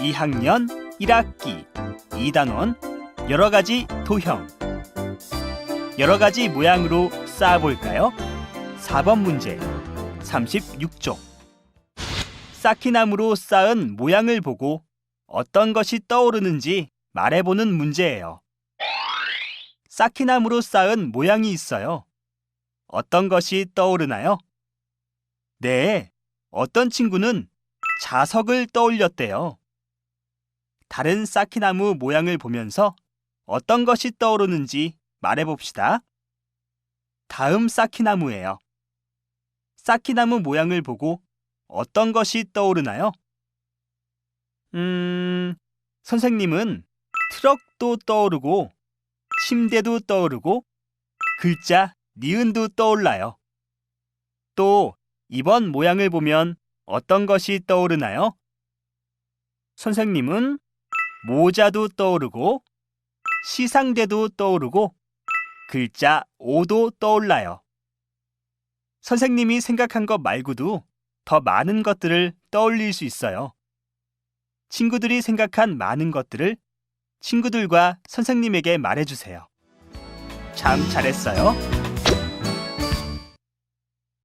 2학년 1학기 2단원 여러 가지 도형 여러 가지 모양으로 쌓아볼까요? 4번 문제 36쪽 쌓기나무로 쌓은 모양을 보고 어떤 것이 떠오르는지 말해보는 문제예요. 쌓기나무로 쌓은 모양이 있어요. 어떤 것이 떠오르나요? 네, 어떤 친구는 자석을 떠올렸대요. 다른 쌓기나무 모양을 보면서 어떤 것이 떠오르는지 말해봅시다. 다음 쌓기나무예요. 쌓기나무 모양을 보고 어떤 것이 떠오르나요? 음, 선생님은 트럭도 떠오르고 침대도 떠오르고 글자 니은도 떠올라요. 또 이번 모양을 보면 어떤 것이 떠오르나요? 선생님은 모자도 떠오르고 시상대도 떠오르고 글자 오도 떠올라요. 선생님이 생각한 것 말고도 더 많은 것들을 떠올릴 수 있어요. 친구들이 생각한 많은 것들을 친구들과 선생님에게 말해주세요. 참 잘했어요.